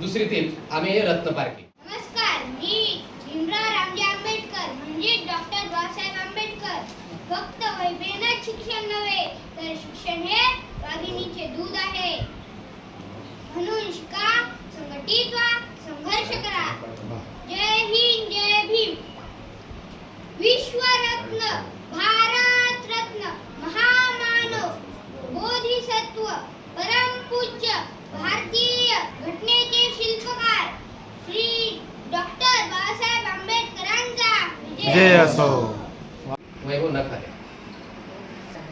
दुसरी दुसरीतील आम्ही रत्न पारखे. नमस्कार मी भीमराव रामजी आंबेडकर म्हणजे डॉक्टर बाबासाहेब आंबेडकर. फक्त वैभवनात शिक्षण नव्हे तर शिक्षण हे वाघिणीचे दूध आहे. म्हणून शिका संघटित व्हा संघर्ष करा. जय हिंद जय भीम. विश्वरत्न भारत रत्न महामानव बोधिसत्व परमपूज्य भारतीय घटनेचे शिल्पकार श्री डॉक्टर बाबासाहेब आंबेडकरांचा जय असो. वैभव नखाते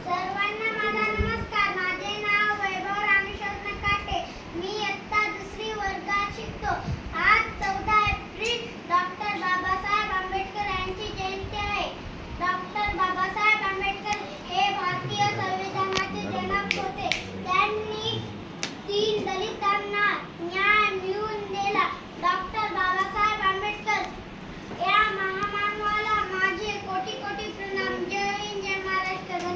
सर्वांना माझा नमस्कार माझे नाव वैभव रामेश्वर नकाटे मी इयत्ता दुसरी वर्गात शिकतो आज चौदा एप्रिल डॉक्टर बाबासाहेब आंबेडकर यांची जयंती आहे डॉक्टर बाबासाहेब आंबेडकर हे भारतीय संविधानाचे जनक होते त्यांनी तीन दलितांना न्याय मिळवून दिला डॉक्टर बाबासाहेब आंबेडकर या महामानवाला माझे कोटी कोटी प्रणाम जय हिंद जय महाराष्ट्र धन्यवाद त्यांच्या जीवनात त्यांना प्रकाशाचे दान दिले त्यांचे मानवतेचे उपकार केले देशाला सेवा केली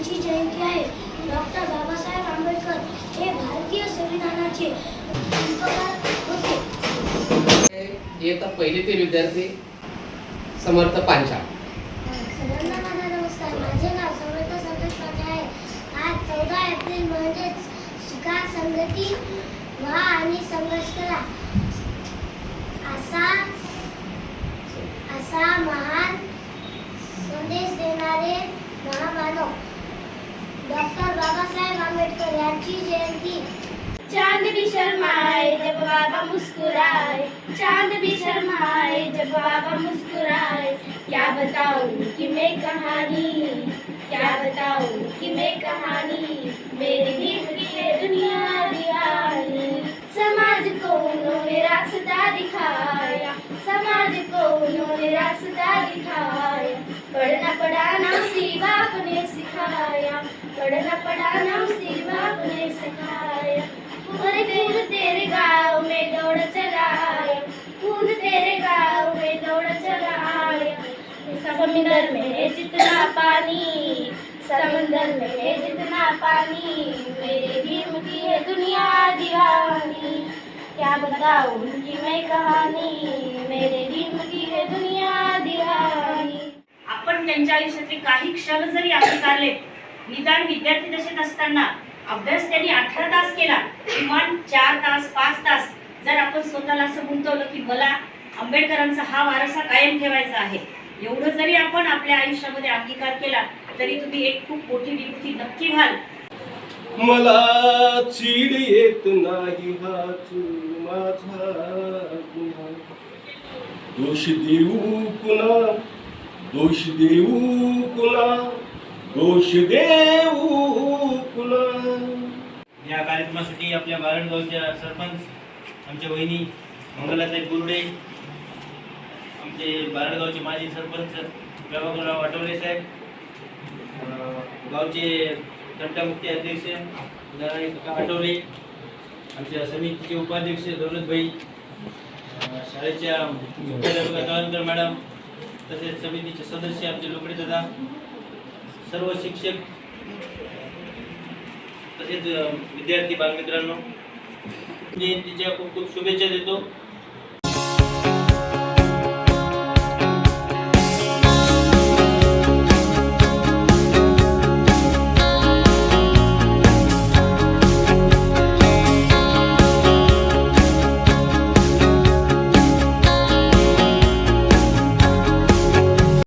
यांची जयंती आहे. डॉक्टर बाबासाहेब आंबेडकर हे भारतीय संविधानाचे होते. इयत्ता पहिलीतील विद्यार्थी समर्थ सगळ्यांना माझा नमस्कार. माझे नाव समर्थ संतोष पाटील आहे. आज चौदा एप्रिल म्हणजेच शिका संगती व्हा आणि संघर्ष करा. असा असा महान संदेश देणारे महामानव. डॉक्टर बाबासाहेब आंबेडकर यांची जयंती. चाँद भी शर्माए जब बाबा मुस्कुराए। चाँद भी शर्माए जब बाबा मुस्कुराए। क्या बताऊँ कि मैं कहानी? क्या बताऊँ कि मैं कहानी? मेरी भी है दुनिया दीवानी समाज को उन्होंने रास्ता दिखाया। समाज को उन्होंने रास्ता दिखाया। पढ़ना पढ़ाना उसी बाप ने सिखाया. अरे खून तेरे गाँव में दौड़ चलाया खून तेरे गाँव में दौड़ चलाया समंदर में है जितना पानी समंदर में है जितना पानी मेरे भीम की है दुनिया दीवानी. क्या बताऊं कि मैं कहानी मेरे भीम की है दुनिया दीवानी. आपण त्यांच्या आयुष्यातले काही क्षण जरी अंगीकारले निदान विद्यार्थी दशेत असताना अभ्यास त्यांनी अठरा तास केला. किमान चार तास पाच तास जर आपण स्वतःला असं गुंतवलं की मला आंबेडकरांचा हा वारसा कायम ठेवायचा आहे. एवढं जरी आपण आपल्या आयुष्यामध्ये अंगीकार केला तरी तुम्ही एक खूप मोठी विभूती नक्की व्हाल. मला चीड येत नाही हाच माझा गुन्हा. दोष देऊ पुन्हा दोष देऊ पुन्हा दोष देऊ या कार्यक्रमासाठी आपल्या बारणगावच्या सरपंच आमच्या वहिनी मंगलाताई गुरुडे आमचे बारणगावचे माजी सरपंच प्रभाकरराव आठवले साहेब गावचे तंटामुक्ती अध्यक्ष आठवले आमच्या समितीचे उपाध्यक्ष दौलतभाई शाळेच्या मुख्याध्यापिका मॅडम तसेच समितीचे सदस्य आमचे लोकडे दादा सर्व शिक्षक तसेच विद्यार्थी बालमित्रांनो जयंतीच्या खूप खूप शुभेच्छा देतो.